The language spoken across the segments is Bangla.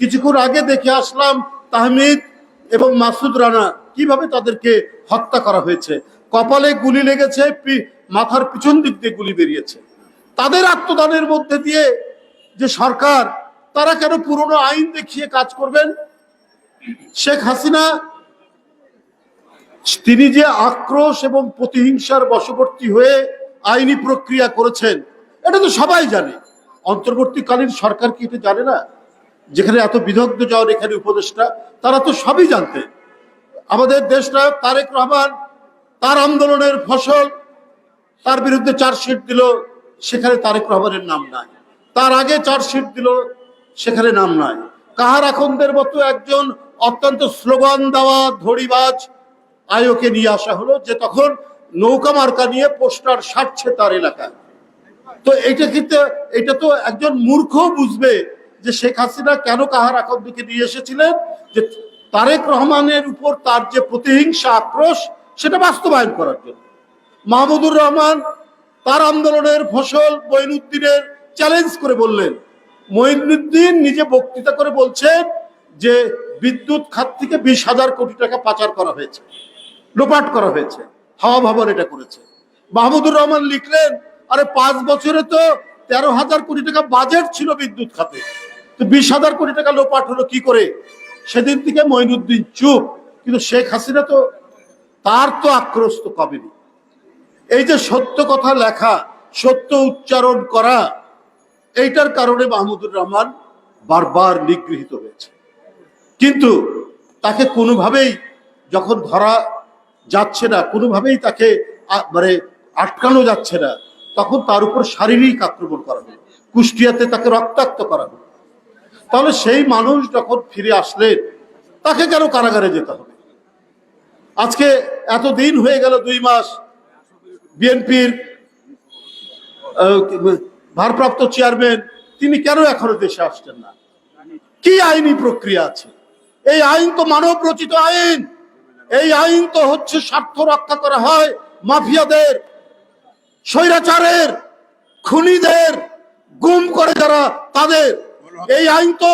কিছুক্ষণ আগে দেখে আসলাম তাহমিদ এবং মাসুদ রানা কীভাবে তাদেরকে হত্যা করা হয়েছে। কপালে গুলি লেগেছে মাথার পিছন দিক দিয়ে গুলি বেরিয়েছে। তাদের আত্মদানের মধ্যে দিয়ে যে সরকার, তারা কেন পুরনো আইন দেখিয়ে কাজ করবেন? শেখ হাসিনা, তিনি যে আক্রোশ এবং প্রতিহিংসার বশবর্তী হয়ে আইনি প্রক্রিয়া করেছেন, এটা তো সবাই জানে। অন্তর্বর্তীকালীন সরকার কি এটা জানে না? যেখানে এত বিদগ্ধ যাওয়ার এখানে উপদেষ্টা, তারা তো সবই জানতেন আমাদের দেশ নায়ক তারেক রহমান, তার আন্দোলনের ফসল, তার বিরুদ্ধে চার্জশিট দিল, সেখানে তারেক রহমানের নাম নাই। তার আগে চার্জশিট দিল, সেখানে নাম নাই। কাহার আখন্দের মতো একজন অত্যন্ত স্লোগান দেওয়া ধড়িবাজ আয়োকে নিয়ে আসা হলো, যে তখন নৌকা মার্কা নিয়ে পোস্টার সারছে তার এলাকায়। তো এটা কিন্তু এটা তো একজন মূর্খ বুঝবে যে শেখ হাসিনা কেন কাহার আকান্দিকে নিয়ে এসেছিলেন, যে তারেক রহমানের উপর তার যে প্রতিহিংসা, আক্রোশ, সেটা বাস্তবায়ন করার জন্য। মাহমুদুর রহমান তার আন্দোলনের ফসল মঈনুদ্দিনের চ্যালেঞ্জ করে বললেন। মঈনুদ্দিন নিজে বক্তৃতা করে বলছেন যে বিদ্যুৎ খাত থেকে বিশ হাজার কোটি টাকা পাচার করা হয়েছে, লোপাট করা হয়েছে, হাওয়া ভবন এটা করেছে। মাহমুদুর রহমান লিখলেন, আরে পাঁচ বছরে তো তেরো হাজার কোটি টাকা বাজেট ছিল বিদ্যুৎ খাতে। তো বিশ হাজার কোটি টাকা লোপাট হলো কি করে? সেদিন থেকে মঈনুদ্দিন চুপ। কিন্তু শেখ হাসিনা তো, তার তো আক্রোশ তো কবেনি। এই যে সত্য কথা লেখা, সত্য উচ্চারণ করা, এইটার কারণে মাহমুদুর রহমান বারবার নিগৃহীত হয়েছে। কিন্তু তাকে কোনোভাবেই যখন ধরা যাচ্ছে না, কোনোভাবেই তাকে মানে আটকানো যাচ্ছে না, তখন তার উপর শারীরিক আক্রমণ করা হয় কুষ্টিয়াতে তাকে রক্তাক্ত করা হয় তাহলে সেই মানুষ যখন ফিরে আসলেন, তাকে কেন কারাগারে যেতে হবে? আজকে এত দিন হয়ে গেল দুই মাস, বিএনপির ভারপ্রাপ্ত চেয়ারম্যান, তিনি কেন এখনও দেশে আসছেন না? কি আইনি প্রক্রিয়া আছে? এই আইন তো মানব রচিত আইন। এই আইন তো হচ্ছে স্বার্থ রক্ষা করা হয় মাফিয়াদের, স্বৈরাচারের, খুনিদের, গুম করে যারা তাদের এই আইন তো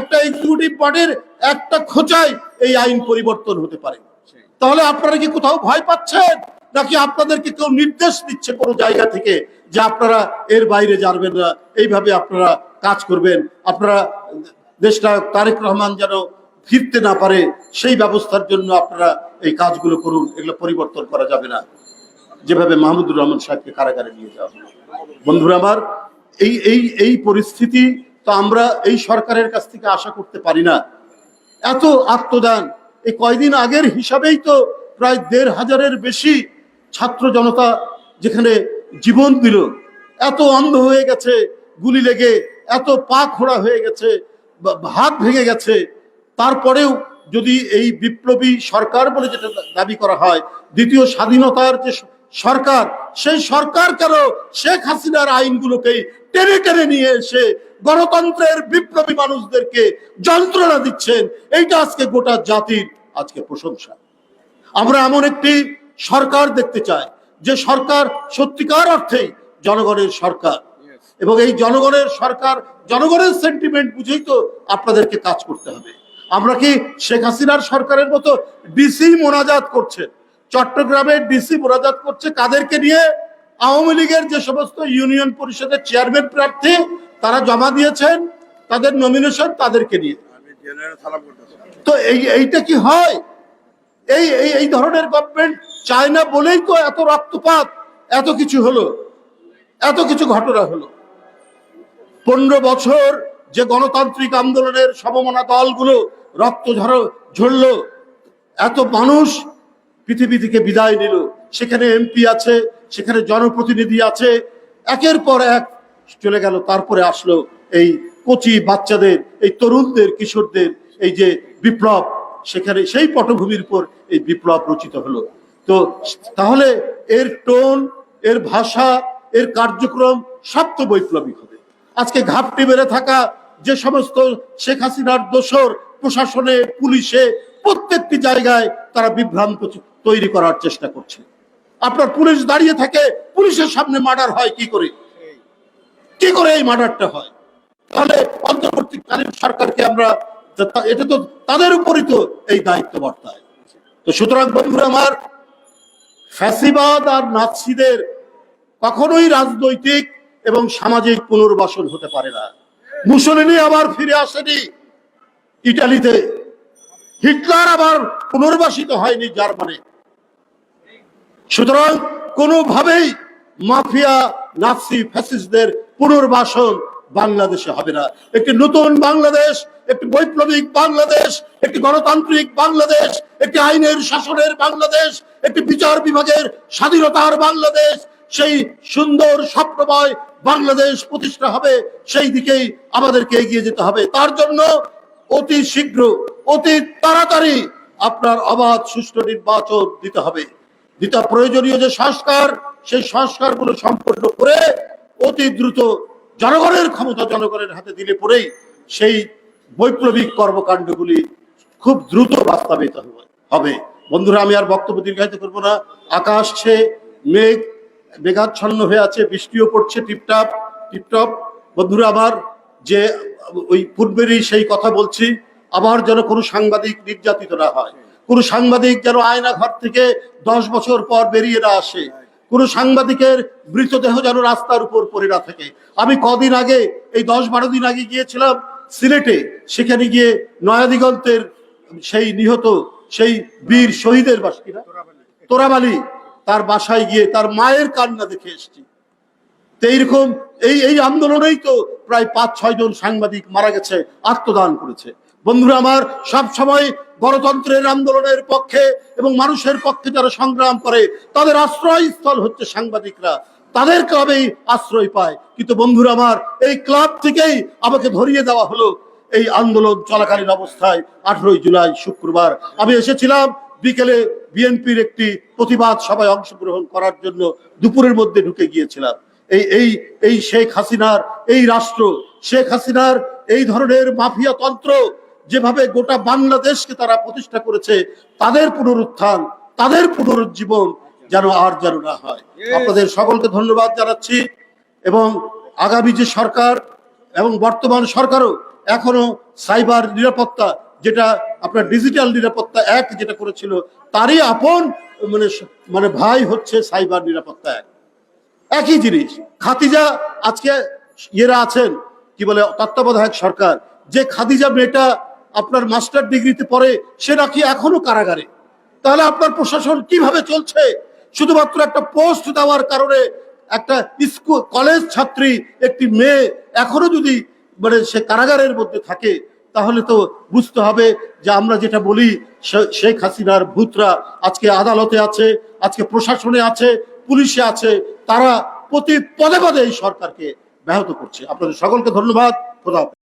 একটা এক্সিকিউটিভ বডির একটা খোঁচাই এই আইন পরিবর্তন হতে পারে। তাহলে আপনারা কি কোথাও ভয় পাচ্ছেন? নাকি আপনাদেরকে কেউ নির্দেশ দিচ্ছে কোনো জায়গা থেকে যে আপনারা এর বাইরে যাবেন না? এইভাবে আপনারা কাজ করবেন। আপনারা দেশনায়ক তারেক রহমান যেন ফিরতে না পারে, সেই ব্যবস্থার জন্য আপনারা এই কাজগুলো করুন। এগুলো পরিবর্তন করা যাবে না। যেভাবে মাহমুদুর রহমান সাহেবকে কারাগারে নিয়ে যাওয়া বন্ধুরা আমার, এই এই এই পরিস্থিতি তো আমরা এই সরকারের কাছ থেকে আশা করতে পারি না। এত আত্মদান, এই কয়দিন আগের হিসাবেই তো প্রায় দেড় হাজারের বেশি ছাত্র জনতা যেখানে জীবন দিল। এত অন্ধ হয়ে গেছে, গুলি লেগে, এত পা খোড়া হয়ে গেছে হাত ভেঙে গেছে। তারপরেও যদি এই বিপ্লবী সরকার বলে যেটা দাবি করা হয়, দ্বিতীয় স্বাধীনতার যে সরকার, সেই সরকার কেন শেখ হাসিনার আইনগুলোকেই টেনে টেনে নিয়ে এসে গণতন্ত্রের বিপ্লবী মানুষদেরকে যন্ত্রণা দিচ্ছেন। এইটা আজকে গোটা জাতির আজকে প্রশংসা। আমরা এমন একটি সরকার দেখতে চাই যে সরকার সত্যিকার অর্থেই জনগণের সরকার। এবং এই জনগণের সরকার জনগণের সেন্টিমেন্ট বুঝেই তো আপনাদেরকে কাজ করতে হবে। আমরা কি শেখ হাসিনার সরকারের মতো ডিসি মোনাজাত করছে? চট্টগ্রামের ডিসি মোনাজাত করছে? কাদেরকে নিয়ে আওয়ামী লীগের যে সমস্ত ইউনিয়ন পরিষদের চেয়ারম্যান প্রার্থী তারা জমা দিয়েছেন তাদের নমিনেশন তাদেরকে নিয়ে তো এই এইটা কি হয়? এই এই এই ধরনের গভর্নমেন্ট চায় না বলেই তো এত রক্তপাত এত কিছু হলো এত কিছু ঘটনা হলো। পনেরো বছর যে গণতান্ত্রিক আন্দোলনের সমমনা দলগুলো রক্ত ঝর ঝরল এত মানুষ পৃথিবী থেকে বিদায় নিল। সেখানে এমপি আছে সেখানে জনপ্রতিনিধি আছে একের পর এক চলে গেল, তারপরে আসলো এই কচি বাচ্চাদের, এই তরুণদের, কিশোরদের এই যে বিপ্লব, সেখানে সেই পটভূমির উপর এই বিপ্লব রচিত হলো। তো তাহলে এর টোন, এর ভাষা, এর কার্যক্রম সব তো বৈপ্লবিক হবে। আজকে ঘাপটি মেরে থাকা যে সমস্ত শেখ হাসিনার দোসর প্রশাসনে, পুলিশে, প্রত্যেকটি জায়গায় তারা বিভ্রান্ত তৈরি করার চেষ্টা করছে। আপনার পুলিশ দাঁড়িয়ে থাকে, পুলিশের সামনে মার্ডার হয় কি করে? কি করে এই মার্ডারটা হয়? তাহলে অন্তর্বর্তীকালীন সরকারকে আমরা এটা তো তাদের উপরই তো এই দায়িত্ব বর্তায়। তো সুতরাং বন্ধুরা আমার ফ্যাসিবাদ আর নাৎসিদের কখনোই রাজনৈতিক এবং সামাজিক পুনর্বাসন হতে পারে না। মুসলিনি আবার ফিরে আসেনি ইটালিতে। হিটলার আবার পুনর্বাসিত হয়নি জার্মানি। সুতরাং কোনোভাবেই মাফিয়া নাৎসি ফ্যাসিস্টদের পুনর্বাসন বাংলাদেশে হবে না। একটি নতুন বাংলাদেশ, একটি বৈপ্লবিক বাংলাদেশ, একটি গণতান্ত্রিক বাংলাদেশ, একটি আইনের শাসনের বাংলাদেশ, একটি বিচার বিভাগের স্বাধীনতার বাংলাদেশ, সেই সুন্দর স্বপ্নময় বাংলাদেশ প্রতিষ্ঠা হবে, সেই দিকেই আমাদেরকে এগিয়ে যেতে হবে। তার জন্য অতি শীঘ্র, অতি তাড়াতাড়ি আপনার অবাধ সুষ্ঠু নির্বাচন দিতে হবে। যেটা প্রয়োজনীয় যে সংস্কার, সেই সংস্কারগুলো সম্পন্ন করে অতি দ্রুত জনগণের ক্ষমতা জনগণের হাতে দিলে পরেই সেই বৈপ্লবিক কর্মকাণ্ডগুলি খুব দ্রুত বাস্তবায়িত হবে- বন্ধুরা, আমি আর বক্তব্য দীর্ঘায়িত করব না। আকাশ ছে, মেঘ, মেঘাচ্ছন্ন হয়ে আছে, বৃষ্টিও পড়ছে, টিপটাপ, টিপটপ। বন্ধুরা আমার যে ওই পূর্বেরই সেই কথা বলছি, আবার যেন কোনো সাংবাদিক নির্যাতিত না হয়। কোনো সাংবাদিক যেন আয়না ঘর থেকে দশ বছর পর বেরিয়ে না আসে। কোনো সাংবাদিকের মৃতদেহ যেন রাস্তার উপর পড়ে না থাকে। আমি কদিন আগে, এই দশ বারো দিন আগে গিয়েছিলাম সিলেটে। সেখানে গিয়ে নয়াদিগন্তের সেই নিহত, সেই বীর শহীদের বাস কিনা তোরাবালি। তার বাসায় গিয়ে তার মায়ের কান্না দেখে এসছি। এইরকম এই এই আন্দোলনেই তো প্রায় পাঁচ ছয় জন সাংবাদিক মারা গেছে, আত্মদান করেছে। বন্ধুরা আমার সব সময় গণতন্ত্রের আন্দোলনের পক্ষে এবং মানুষের পক্ষে যারা সংগ্রাম করে, তাদের আশ্রয়স্থল হচ্ছে সাংবাদিকরা। তাদের ক্লাবেই আশ্রয় পায় কিন্তু বন্ধুরা আমার, এই ক্লাব থেকেই আমাকে ধরিয়ে দেওয়া হলো এই আন্দোলন চলাকালীন অবস্থায়, আঠারোই জুলাই, শুক্রবার। আমি এসেছিলাম বিকেলে বিএনপির একটি প্রতিবাদ সভায় অংশগ্রহণ করার জন্য, দুপুরের মধ্যে ঢুকে গিয়েছিলাম। এই এই এই শেখ হাসিনার এই রাষ্ট্র, শেখ হাসিনার এই ধরনের মাফিয়া তন্ত্র যেভাবে গোটা বাংলাদেশকে তারা প্রতিষ্ঠা করেছে তাদের পুনরুত্থান তাদের পুনরুজ্জীবন যেন আর যেন না হয়। আপনাদের সকলকে ধন্যবাদ জানাচ্ছি এবং আগামী যে সরকার এবং বর্তমান সরকারও এখনও সাইবার নিরাপত্তা যেটা আপনার ডিজিটাল নিরাপত্তা এক যেটা করেছিল তারই আপন মানে মানে ভাই হচ্ছে সাইবার নিরাপত্তা এক একই জিনিস খাদিজা আজকে ইয়েরা আছেন কি বলে তত্ত্বাবধায়ক সরকার। যে খাদিজা মেয়েটা আপনার মাস্টার ডিগ্রিতে পড়ে, সে নাকি এখনও কারাগারে? তাহলে আপনার প্রশাসন কীভাবে চলছে? শুধুমাত্র একটা পোস্ট দেওয়ার কারণে একটা স্কুল, কলেজ ছাত্রী, একটি মেয়ে এখনও যদি মানে সে কারাগারের মধ্যে থাকে, তাহলে তো বুঝতে হবে যে আমরা যেটা বলি শেখ হাসিনার ভূতরা আজকে আদালতে আছে, আজকে প্রশাসনে আছে, পুলিশে আছে, তারা প্রতি পদে পদে এই সরকারকে ব্যাহত করছে। আপনাদের সকলকে ধন্যবাদ। খোদা।